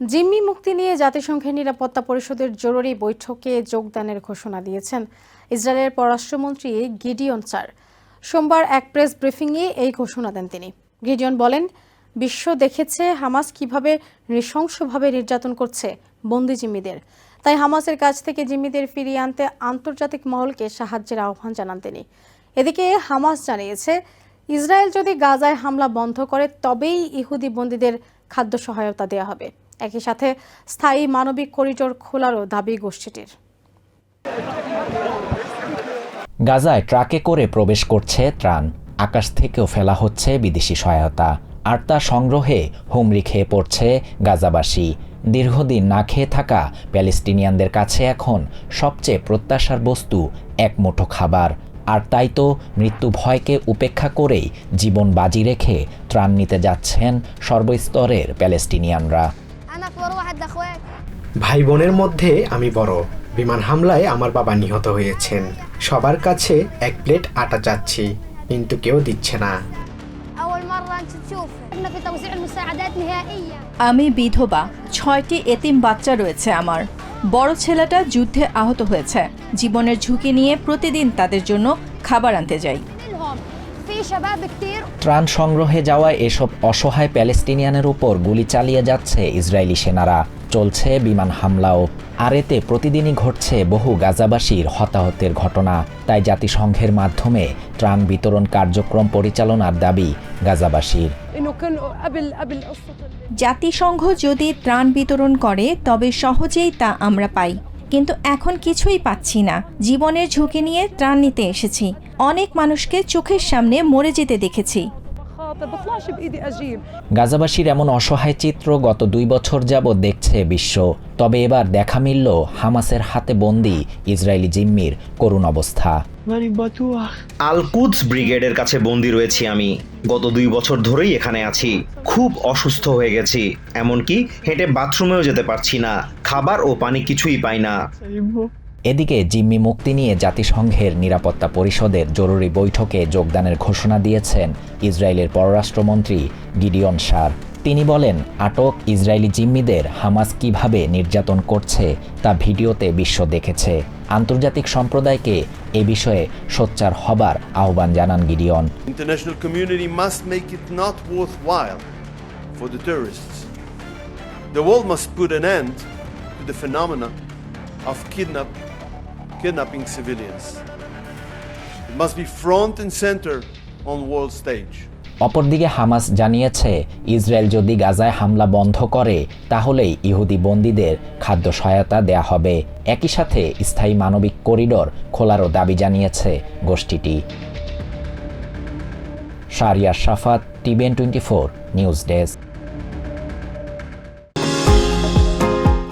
জিম্মি মুক্তি নিয়ে জাতিসংঘের নিরাপত্তা পরিষদের জরুরি বৈঠকে যোগদানের ঘোষণা দিয়েছেন ইসরায়েলের পররাষ্ট্রমন্ত্রী গিডিয়ন স্যার। সোমবার এক প্রেস ব্রিফিংয়ে এই ঘোষণা দেন তিনি। গিডিয়ন বলেন, বিশ্ব দেখেছে হামাস কীভাবে নৃশংসভাবে নির্যাতন করছে বন্দি জিম্মিদের। তাই হামাসের কাছ থেকে জিম্মিদের ফিরিয়ে আনতে আন্তর্জাতিক মহলকে সাহায্যের আহ্বান জানান তিনি। এদিকে হামাস জানিয়েছে, ইসরায়েল যদি গাজায় হামলা বন্ধ করে, তবেই ইহুদি বন্দীদের খাদ্য সহায়তা দেওয়া হবে। একই সাথে স্থায়ী মানবিক করিডোর খোলারও দাবি গোষ্ঠীটির। গাজায় ট্রাকে করে প্রবেশ করছে ত্রাণ। আকাশ থেকেও ফেলা হচ্ছে বিদেশি সহায়তা। আর তা সংগ্রহে হুমড়ি খেয়ে পড়ছে গাজাবাসী। দীর্ঘদিন না খেয়ে থাকা প্যালেস্টিনিয়ানদের কাছে এখন সবচেয়ে প্রত্যাশার বস্তু এক মুঠো খাবার। আর তাই তো মৃত্যু ভয়কে উপেক্ষা করেই জীবন বাজি রেখে ত্রাণ নিতে যাচ্ছেন সর্বস্তরের প্যালেস্টিনিয়ানরা। ভাই বোনের মধ্যে আমি বড়। বিমান হামলায় আমার বাবা নিহত হয়েছেন। সবার কাছে এক প্লেট আটা চাচ্ছি কিন্তু কেউ দিচ্ছে না। আমি বিধবা ছয়টি এতিম বাচ্চা রয়েছে আমার। বড় ছেলেটা যুদ্ধে আহত হয়েছে। জীবনের ঝুঁকি নিয়ে প্রতিদিন তাদের জন্য খাবার আনতে যাই। ত্রাণ সংগ্রহে যাওয়া এসব অসহায় প্যালেস্টিনিয়ানের উপর গুলি চালিয়ে যাচ্ছে ইসরায়েলি সেনারা। চলছে বিমান হামলাও। আর এতে প্রতিদিনই ঘটছে বহু গাজাবাসীর হতাহতের ঘটনা। তাই জাতিসংঘের মাধ্যমে ত্রাণ বিতরণ কার্যক্রম পরিচালনার দাবি গাজাবাসীর। জাতিসংঘ যদি ত্রাণ বিতরণ করে, তবে সহজেই তা আমরা পাই। কিন্তু এখন কিছুই পাচ্ছি না। জীবনের ঝুঁকি নিয়ে ত্রাণ নিতে এসেছি। অনেক মানুষকে চোখের সামনে মরে যেতে দেখেছি। গাজাবাসীর এমন অসহায় চিত্র গত দুই বছর যাবৎ দেখছে বিশ্ব। তবে এবার দেখা মিলল হামাসের হাতে বন্দি ইসরায়েলি জিম্মির করুণ অবস্থা। আলকুদস ব্রিগেডের কাছে বন্দি রয়েছি আমি। গত দুই বছর ধরেই এখানে আছি। খুব অসুস্থ হয়ে গেছি। এমনকি হেঁটে বাথরুমেও যেতে পারছি না। খাবার ও পানি কিছুই পাই না। এদিকে জিম্মি মুক্তি নিয়ে জাতিসংঘের নিরাপত্তা পরিষদের জরুরি বৈঠকে যোগদানের ঘোষণা দিয়েছেন ইসরায়েলের পররাষ্ট্রমন্ত্রী গিডিয়ন সার। তিনি বলেন, আটক ইসরায়েলি জিম্মিদের হামাস কীভাবে নির্যাতন করছে তা ভিডিওতে বিশ্ব দেখেছে। আন্তর্জাতিক সম্প্রদায়কে এ বিষয়ে সোচ্চার হবার আহ্বান জানান Gideon. Put an end to the phenomena. Of kidnap, kidnapping civilians. It must be front and center on world stage. অপরদিকে হামাস জানিয়েছে ইসরায়েল যদি গাজায় হামলা বন্ধ করে তাহলেই ইহুদি বন্দীদের খাদ্য সহায়তা দেয়া হবে একই সাথে স্থায়ী মানবিক করিডোর খোলারও দাবি জানিয়েছে গোষ্ঠীটি Sharia Shafat TBN twenty four news desk